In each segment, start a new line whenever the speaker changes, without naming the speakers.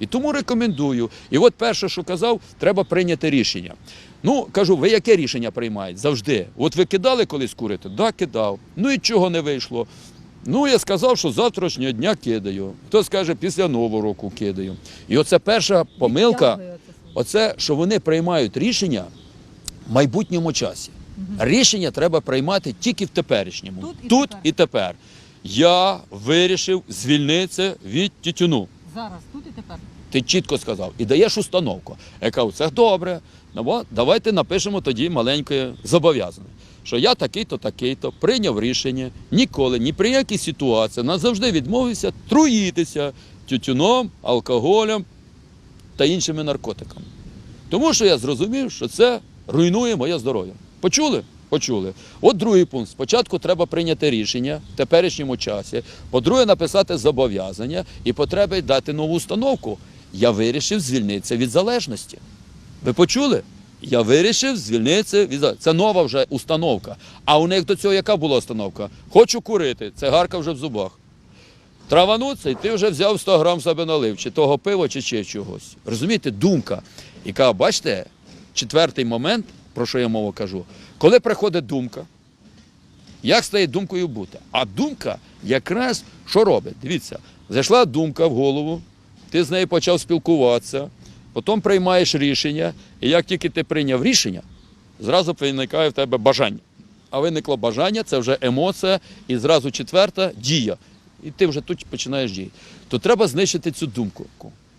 І тому рекомендую. І от перше, що казав, треба прийняти рішення. Ну, кажу, ви яке рішення приймаєте? Завжди. От ви кидали колись курити? Да, кидав. Ну і чого не вийшло? Ну, я сказав, що завтрашнього дня кидаю. Хто скаже, після Нового року кидаю. І оце перша помилка, оце, що вони приймають рішення в майбутньому часі. Рішення треба приймати тільки в теперішньому.
Тут і
Тут
тепер.
і тепер. Я вирішив звільнитися від тютюну.
Зараз, тут і тепер.
Ти чітко сказав і даєш установку. Я кажу, це добре. Ну, давайте напишемо тоді маленьке зобов'язання. Що я такий-то, такий-то прийняв рішення ніколи, ні при якій ситуації назавжди відмовився труїтися тютюном, алкоголем та іншими наркотиками. Тому що я зрозумів, що це руйнує моє здоров'я. Почули? Почули. От другий пункт. Спочатку треба прийняти рішення в теперішньому часі. По-друге, написати зобов'язання і потреби дати нову установку. Я вирішив звільнитися від залежності. Ви почули? Я вирішив звільнитися від. Це нова вже установка. А у них до цього яка була установка? Хочу курити. Це гарка вже в зубах. Травануться, і ти вже взяв 100 грам себе налив, чи того пива, чи чогось. Розумієте, думка, яка, бачите, четвертий момент, про що я мову кажу, коли приходить думка, як стає думкою бути? А думка якраз що робить? Дивіться, зайшла думка в голову, ти з нею почав спілкуватися, потім приймаєш рішення, і як тільки ти прийняв рішення, зразу виникає в тебе бажання. А виникло бажання, це вже емоція, і зразу четверта дія. І ти вже тут починаєш діяти. То треба знищити цю думку.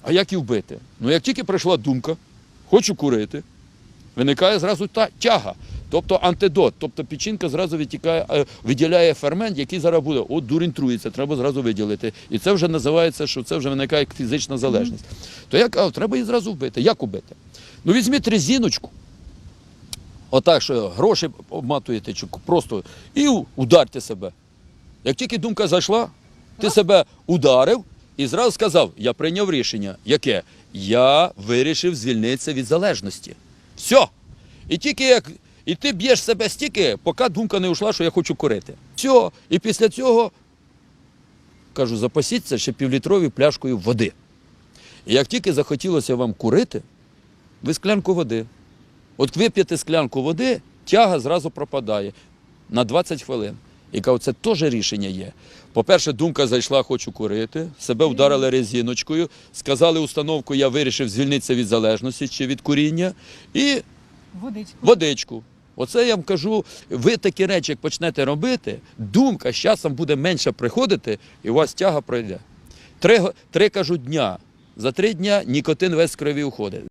А як її вбити? Ну як тільки прийшла думка, хочу курити, виникає зразу та тяга, тобто антидот, тобто печінка зразу відтікає, е, виділяє фермент, який зараз буде. От дурень труїться, треба зразу виділити. І це вже називається, що це вже виникає фізична залежність. То я кажу, треба її зразу вбити. Як убити? Ну візьміть резиночку, отак, що гроші обматуєте, чи просто і ударте себе. Як тільки думка зайшла, ти себе ударив і зразу сказав: я прийняв рішення. Яке? Я вирішив звільнитися від залежності. Все. І тільки як. І ти б'єш себе стільки, поки думка не йшла, що я хочу курити. Все. І після цього кажу, запасіться ще півлітровою пляшкою води. І як тільки захотілося вам курити, ви склянку води. От вип'єте склянку води, тяга зразу пропадає на 20 хвилин. І кажу, це теж рішення є. По-перше, думка зайшла, хочу курити, себе вдарили резиночкою, сказали установку, я вирішив звільнитися від залежності чи від куріння, і
Водичку.
водичку. Оце я вам кажу, ви такі речі, як почнете робити, думка з часом буде менше приходити, і у вас тяга пройде. Три, три кажу, дня. За три дня нікотин весь з крові уходить.